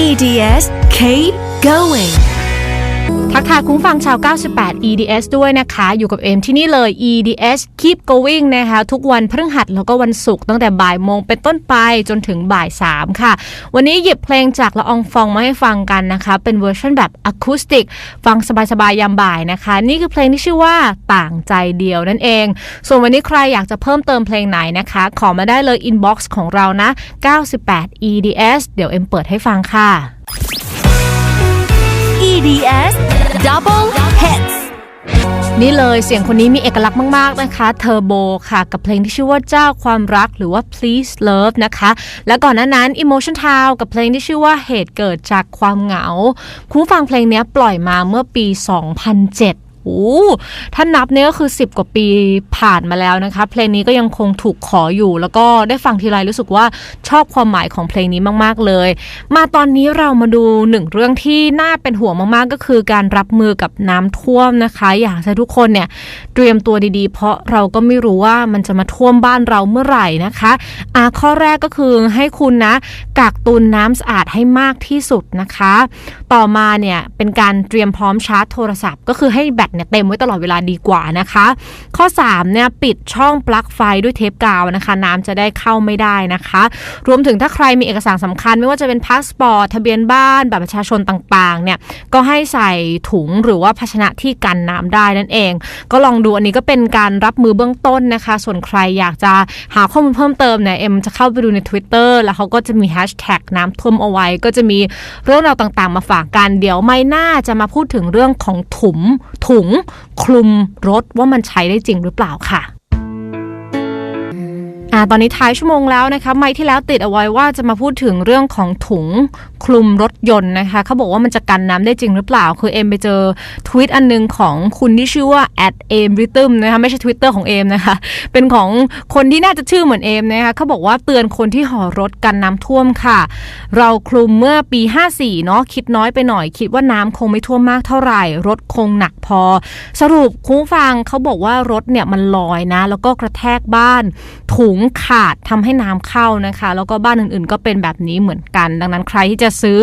EDS Keep going ทักทายคุ้มฟังชาว 98 EDS ด้วยนะคะ อยู่กับเอมที่นี่เลย EDS Keep Going นะคะ ทุกวันพฤหัสแล้วก็วันศุกร์ตั้งแต่บ่ายโมงเป็นต้นไปจนถึงบ่าย 3 ค่ะ วันนี้หยิบเพลงจากละอองฟองมาให้ฟังกันนะคะ เป็นเวอร์ชันแบบอะคูสติก ฟังสบายๆ ยามบ่ายนะคะ นี่คือเพลงที่ชื่อว่าต่างใจเดียวนั่นเอง ส่วนวันนี้ใครอยากจะเพิ่มเติมเพลงไหนนะคะ ขอมาได้เลย inbox ของเรานะ 98 EDS เดี๋ยวเอ็มเปิดให้ฟังค่ะ TDS Double Hits นี่เลยเสียงคนนี้มีเอกลักษณ์มาก ๆ นะคะเทอร์โบค่ะ กับเพลงที่ชื่อว่าเจ้าความรักหรือว่า please love นะคะ และก่อนหน้านั้น emotion town กับเพลงที่ชื่อว่าเหตุเกิดจากความเหงา คุณผู้ฟังเพลงนี้ปล่อยมาเมื่อปี 2007 ถ้านับเนี่ยก็คือ 10 กว่าปีผ่านมาแล้วนะคะเพลงนี้ก็ยังคงถูกขออยู่ แล้วก็ได้ฟังทีไรรู้สึกว่าชอบความหมายของเพลงนี้มาก ๆ เลย มาตอนนี้เรามาดูหนึ่งเรื่องที่น่าเป็นห่วงมากๆ ก็คือการรับมือกับน้ำท่วมนะคะ อยากให้ทุกคนเนี่ยเตรียมตัวดีๆ เพราะเราก็ไม่รู้ว่ามันจะมาท่วมบ้านเราเมื่อไหร่นะคะอ่าข้อแรกก็คือให้คุณนะกักตุนน้ำสะอาดให้มากที่สุดนะคะ ต่อมาเนี่ยเป็นการเตรียมพร้อมชาร์จโทรศัพท์ ก็คือให้แบตเนี่ยเต็มไว้ตลอดเวลาดีกว่านะคะ ข้อ3เนี่ยปิดช่องปลั๊กไฟด้วยเทปกาวนะคะ น้ำจะได้เข้าไม่ได้นะคะ รวมถึงถ้าใครมีเอกสารสำคัญ ไม่ว่าจะเป็นพาสปอร์ตทะเบียนบ้านบัตรประชาชนต่างๆเนี่ยก็ให้ใส่ถุงหรือว่าภาชนะที่กันน้ำได้นั่นเอง ก็ลองดูอันนี้ก็เป็นการรับมือเบื้องต้นนะคะ ส่วนใครอยากจะหาข้อมูลเพิ่มเติมเนี่ยเอ็มจะเข้าไปดูใน Twitter แล้วเขาก็จะมีแฮชแท็กน้ำท่วมเอาไว้ ก็จะมีเรื่องราวต่างๆ มาฝากกันเดี๋ยวไม่น่าจะมาพูดถึงเรื่องของถุงถุงคลุมรถว่ามันใช้ได้จริงหรือเปล่าค่ะ อ่าตอนนี้ท้ายชั่วโมงแล้วนะคะไม่ที่แล้วติดเอาไว้ว่าจะมาพูดถึงเรื่องของถุงคลุมรถยนต์นะคะเขาบอกว่ามันจะกันน้ำได้จริงหรือเปล่า คือเอมไปเจอทวิตอันนึงของคุณที่ชื่อว่า at aim rhythm นะคะไม่ใช่ Twitter ของเอมนะคะ เป็นของคนที่น่าจะชื่อเหมือนเอมนะคะเขาบอกว่าเตือนคนที่ห่อรถกันน้ำท่วมค่ะ เราคลุมเมื่อปี 54เนาะคิดน้อยไปหน่อย คิดว่าน้ำคงไม่ท่วมมากเท่าไหร่ รถคงหนักพอ สรุปคุ้งฟังเขาบอกว่ารถเนี่ยมันลอยนะ แล้วก็กระแทกบ้านถุงขาดทำให้น้ำเข้านะคะ แล้วก็บ้านอื่นๆ ก็เป็นแบบนี้เหมือนกัน ดังนั้นใครที่จะซื้อ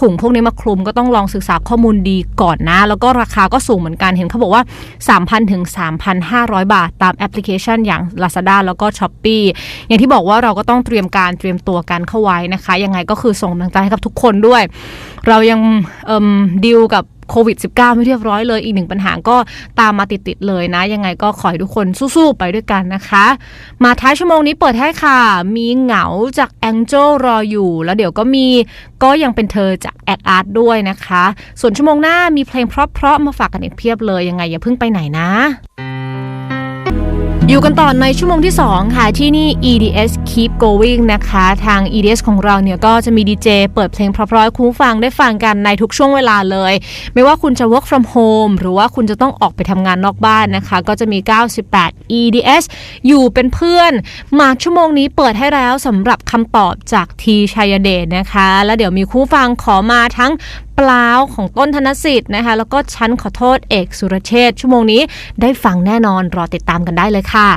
ถุงพวกนี้มาคลุมก็ต้องลองศึกษาข้อมูลดีก่อนนะ แล้วก็ราคาก็สูงเหมือนกันเห็นเขาบอกว่า 3,000ถึง3,500 บาท ตามแอปพลิเคชันอย่าง Lazada แล้วก็ s h อ p e e อย่างที่บอกว่าเราก็ต้องเตรียมการเตรียมตัวกันเข้าไว้นะคะ ยังไงก็คือส่งกำลังใจให้กับทุกคนด้วย เรายังดิวกับ โควิด -19 ไม่เรียบร้อยเลยอีกหนึ่งปัญหาก็ตามมาติดๆเลยนะ ยังไงก็ขอให้ทุกคนสู้ๆไปด้วยกันนะคะ มาท้ายชั่วโมงนี้เปิดให้ค่ะ มีเหงาจากแองเจลรออยู่ แล้วเดี๋ยวก็มีก็ยังเป็นเธอจากแอดอาร์ตด้วยนะคะ ส่วนชั่วโมงหน้ามีเพลงเพราะๆมาฝากกันอีกเพียบเลยยังไงอย่าเพิ่งไปไหนนะ อยู่กันต่อในชั่วโมงที่ 2 ค่ะ ที่นี่ EDS Keep Going นะคะ ทาง EDS ของเราเนี่ยก็จะมีดีเจเปิดเพลงเพราะๆให้คุณผู้ฟังได้ฟังกันในทุกช่วงเวลาเลย ไม่ว่าคุณจะ work from home หรือว่าคุณจะต้องออกไปทำงานนอกบ้านนะคะ ก็จะมี 98 EDS อยู่เป็นเพื่อน มาชั่วโมงนี้เปิดให้แล้วสำหรับคำตอบจากทีชัยเดชนะคะ แล้วเดี๋ยวมีคู่ฟังขอมาทั้ง ปลาวของต้นธนสิทธิ์นะคะ แล้วก็ชั้นขอโทษเอกสุรเชษชั่วโมงนี้ได้ฟังแน่นอนรอติดตามกันได้เลยค่ะ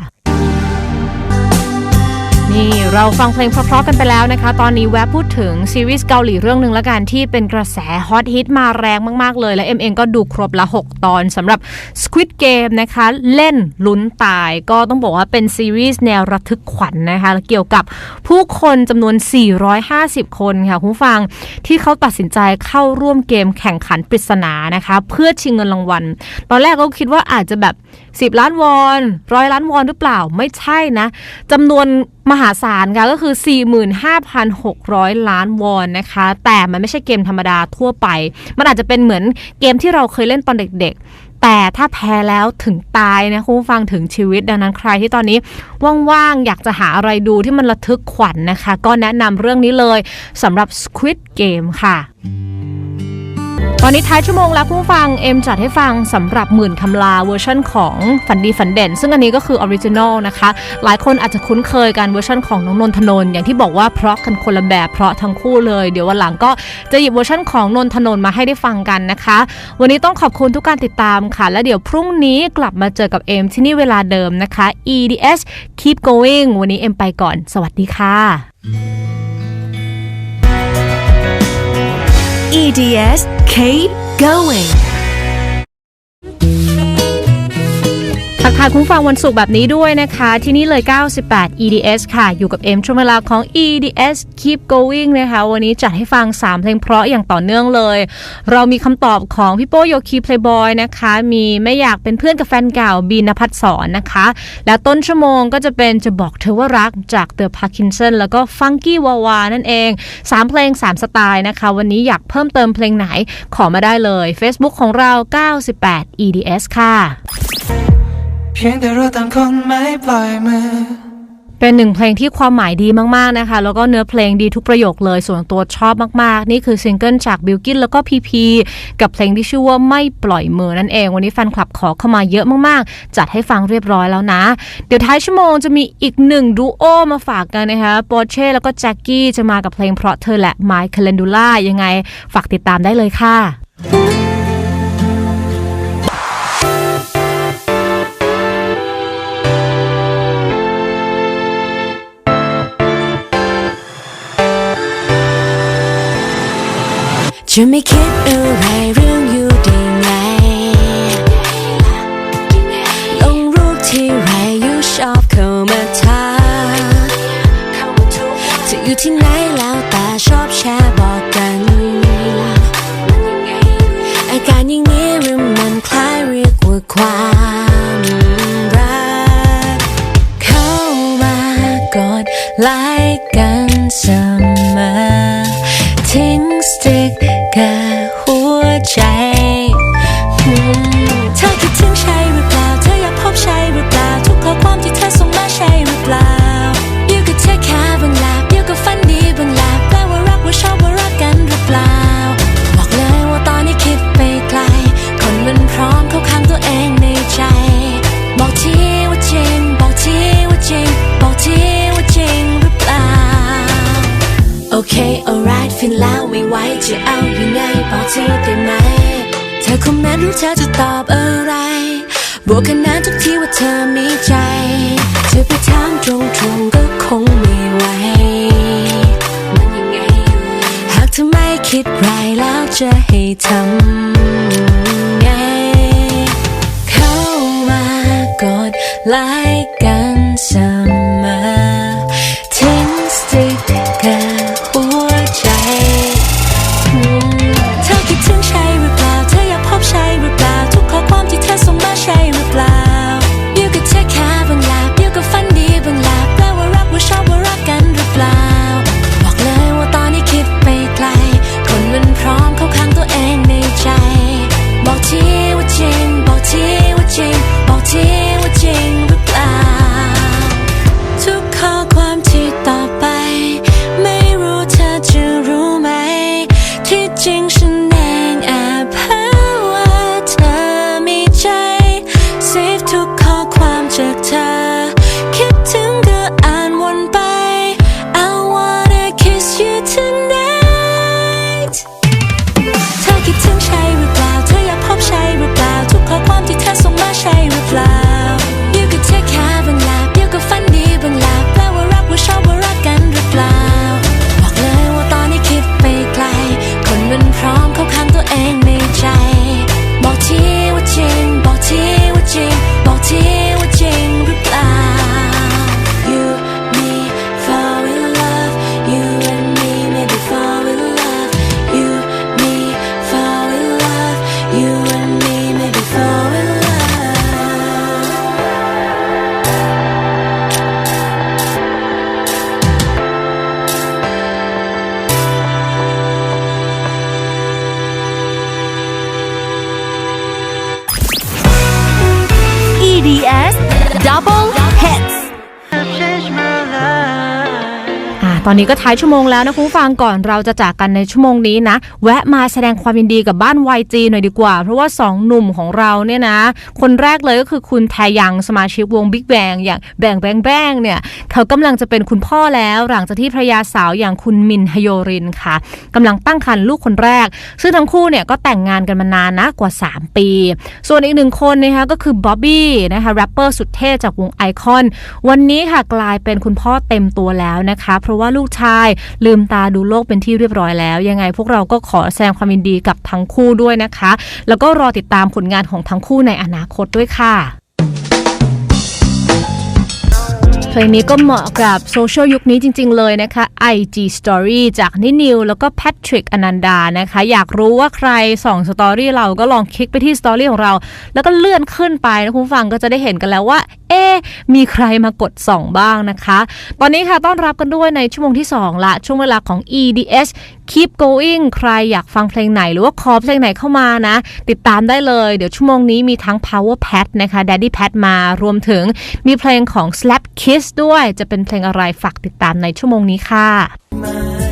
นี่เราฟังเพลงเพราะๆกันไปแล้วนะคะ ตอนนี้แวะพูดถึงซีรีส์เกาหลีเรื่องหนึ่งละกันที่เป็นกระแสฮอตฮิตมาแรงมากๆเลย และเอ็มเองก็ดูครบละ 6 ตอนสำหรับ Squid Game นะคะ เล่นลุ้นตายก็ต้องบอกว่าเป็นซีรีส์แนวระทึกขวัญนนะคะ เกี่ยวกับผู้คนจำนวน 450 คนค่ะคุณฟังที่เขาตัดสินใจเข้าร่วมเกมแข่งขันปริศนานะคะ เพื่อชิงเงินรางวัลตอนแรกก็คิดว่าอาจจะแบบ 10 ล้านวอนร้อยล้านวอนหรือเปล่าไม่ใช่นะจำนวนมหาศาลค่ะก็คือ 45,600 ล้านวอนนะคะ แต่มันไม่ใช่เกมธรรมดาทั่วไป มันอาจจะเป็นเหมือนเกมที่เราเคยเล่นตอนเด็กๆ แต่ถ้าแพ้แล้วถึงตายนะคุณผู้ฟังถึงชีวิตดังนั้นใครที่ตอนนี้ว่างๆ อยากจะหาอะไรดูที่มันระทึกขวัญนนะคะ ก็แนะนำเรื่องนี้เลยสำหรับ Squid Game ค่ะ ตอนนี้ท้ายชั่วโมงแล้วคุณผู้ฟังเอ็มจัดให้ฟังสำหรับหมื่นคำลาเวอร์ชันของฝันดีฝันเด่น ซึ่งอันนี้ก็คือออริจินอลนะคะ หลายคนอาจจะคุ้นเคยกันเวอร์ชันของน้องนนทนน อย่างที่บอกว่าเพราะกันคนละแบบเพราะทั้งคู่เลย เดี๋ยววันหลังก็จะหยิบเวอร์ชันของนนทนนมาให้ได้ฟังกันนะคะ วันนี้ต้องขอบคุณทุกการติดตามค่ะ และเดี๋ยวพรุ่งนี้กลับมาเจอกับเอ็มที่นี่เวลาเดิมนะคะ EDS keep going วันนี้เอ็มไปก่อน สวัสดีค่ะ EDS keep going ทักทายคุณฟังวันศุกร์แบบนี้ด้วยนะคะ ที่นี่เลย 98 EDS ค่ะ อยู่กับเอ็มช่วงเวลาของ EDS Keep Going นะคะ วันนี้จัดให้ฟัง 3 เพลงเพราะอย่างต่อเนื่องเลย เรามีคำตอบของพี่โป้โยคี Playboy นะคะ มีไม่อยากเป็นเพื่อนกับแฟนเก่าบีนภัทสอนนะคะ และต้นชั่วโมงก็จะเป็นจะบอกเธอว่ารักจาก The Parkinson แล้วก็ Funky Wawa นั่นเอง 3 เพลง 3 สไตล์นะคะ วันนี้อยากเพิ่มเติมเพลงไหนขอมาได้เลย Facebook ของเรา 98 EDS ค่ะ เพียงแต่เราต่างคนไม่ปล่อยมือ เป็นหนึ่งเพลงที่ความหมายดีมาก ๆ นะคะ แล้วก็เนื้อเพลงดีทุกประโยคเลย ส่วนตัวชอบมาก ๆ นี่คือซิงเกิลจากบิลกินแล้วก็พีพีกับเพลงที่ชื่อว่าไม่ปล่อยมือนั่นเอง วันนี้แฟนคลับขอเข้ามาเยอะมาก ๆ จัดให้ฟังเรียบร้อยแล้วนะ เดี๋ยวท้ายชั่วโมงจะมีอีกหนึ่งดูโอมาฝากกันนะคะปอร์เช่แล้วก็แจ็คกี้จะมากับเพลงเพราะเธอและ My Calendula ยังไงฝากติดตามได้เลยค่ะ จะไม่คิดอะไรเรื่องอยู่ได้ไง ลงรูปที่ไรอยู่ชอบเข้ามาทักจะอยู่ที่ไหน บอกทีได้ไหม เธอคอมเมนต์รู้เธอจะตอบอะไร บวกคะแนนทุกทีว่าเธอมีใจจะไปถามตรงๆก็คงไม่ไหวมันยังไงหากเธอไม่คิดไรแล้วจะให้ทำไง เข้ามากดไลค์กัน EDS double ตอนนี้ก็ท้ายชั่วโมงแล้วนะคุณผู้ฟังก่อนเราจะจากกันในชั่วโมงนี้นะ แวะมาแสดงความยินดีกับบ้าน YG หน่อยดีกว่า เพราะว่า 2 หนุ่มของเราเนี่ยนะ คนแรกเลยก็คือคุณแทยังสมาชิกวง Big Bang อย่างแบงแบงแบงเนี่ย เขากำลังจะเป็นคุณพ่อแล้วหลังจากที่ภรรยาสาวอย่างคุณมินฮโยรินค่ะกำลังตั้งครรภ์ลูกคนแรก ซึ่งทั้งคู่เนี่ยก็แต่งงานกันมานานนะกว่า 3 ปี ส่วนอีกหนึ่งคนนะคะก็คือบ๊อบบี้นะคะแรปเปอร์สุดเท่จากวงไอคอน วันนี้ค่ะกลายเป็นคุณพ่อเต็มตัวแล้วนะคะ เพราะว่าลูกชาย ลืมตาดูโลกเป็นที่เรียบร้อยแล้ว ยังไงพวกเราก็ขอแสดงความยินดีกับทั้งคู่ด้วยนะคะ แล้วก็รอติดตามผลงานของทั้งคู่ในอนาคตด้วยค่ะเพลงนี้ก็เหมาะกับโซเชียลยุคนี้จริง ๆ เลยนะคะ IG Story จากนินิว แล้วก็แพทริกอนันดานะคะ อยากรู้ว่าใครส่องสตอรี่เราก็ลองคลิกไปที่สตอรี่ของเรา แล้วก็เลื่อนขึ้นไปนะคุณฟังก็จะได้เห็นกันแล้วว่า เอ๊มีใครมากดส่องบ้างนะคะ ตอนนี้ค่ะต้อนรับกันด้วยในชั่วโมงที่ 2 ละ ช่วงเวลาของ EDS Keep Going ใครอยากฟังเพลงไหนหรือว่าขอเพลงไหนเข้ามานะ ติดตามได้เลยเดี๋ยวชั่วโมงนี้มีทั้ง Power Pat นะคะ Daddy Pat มารวมถึงมีเพลงของ Slap Kiss ด้วยจะเป็นเพลงอะไรฝากติดตามในชั่วโมงนี้ค่ะ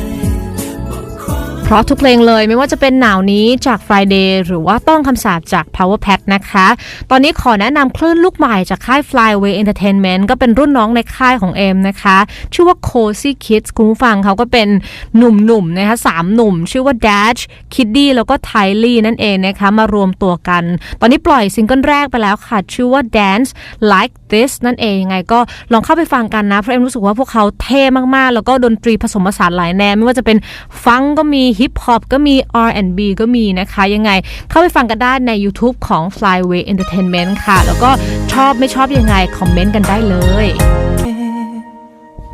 เพราะทุกเพลงเลยไม่ว่าจะเป็นหนาวนี้จาก Friday หรือว่าต้องคำสาปจาก Power Pat นะคะ ตอนนี้ขอแนะนำคลื่นลูกใหม่จากค่าย Flyway Entertainment ก็เป็นรุ่นน้องในค่ายของเอ็มนะคะ ชื่อว่า Cozy Kids คุณผู้ฟังเขาก็เป็นหนุ่มๆนะคะสามหนุ่ม ชื่อว่า Dash Kiddy แล้วก็ Tylee นั่นเองนะคะ มารวมตัวกัน ตอนนี้ปล่อยซิงเกิลแรกไปแล้วค่ะ ชื่อว่า Dance Like This นั่นเองยังไงก็ลองเข้าไปฟังกันนะเพราะเอ็มรู้สึกว่าพวกเขาเท่มากๆ แล้วก็ดนตรีผสมผสานหลายแนวไม่ว่าจะเป็นฟังก็มีฮิปฮอปก็มี R&B ก็มีนะคะ ยังไงเข้าไปฟังกันได้ใน YouTube ของ Flyway Entertainment ค่ะ แล้วก็ชอบไม่ชอบยังไง คอมเมนต์กันได้เลย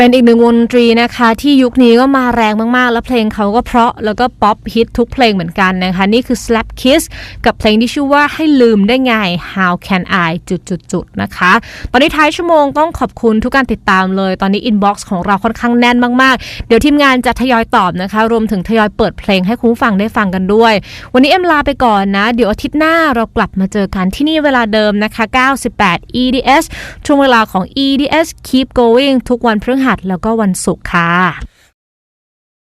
เป็นอีกหนึ่งวงดนตรีนะคะ ที่ยุคนี้ก็มาแรงมากๆ แล้วเพลงเขาก็เพราะแล้วก็ป๊อปฮิตทุกเพลงเหมือนกันนะคะ นี่คือ Slap Kiss กับเพลงที่ชื่อว่าให้ลืมได้ไง How Can I จุดๆนะคะ ตอนนี้ท้ายชั่วโมงต้องขอบคุณทุกการติดตามเลย ตอนนี้ inbox ของเราค่อนข้างแน่นมากๆ เดี๋ยวทีมงานจะทยอยตอบนะคะ รวมถึงทยอยเปิดเพลงให้คุณฟังได้ฟังกันด้วย วันนี้เอ็มลาไปก่อนนะ เดี๋ยวอาทิตย์หน้าเรากลับมาเจอกันที่นี่เวลาเดิมนะคะ 98 EDS ช่วงเวลาของ EDS Keep Going ทุกวันพฤหัหัสแล้วก็วันศุกร์ค่ะ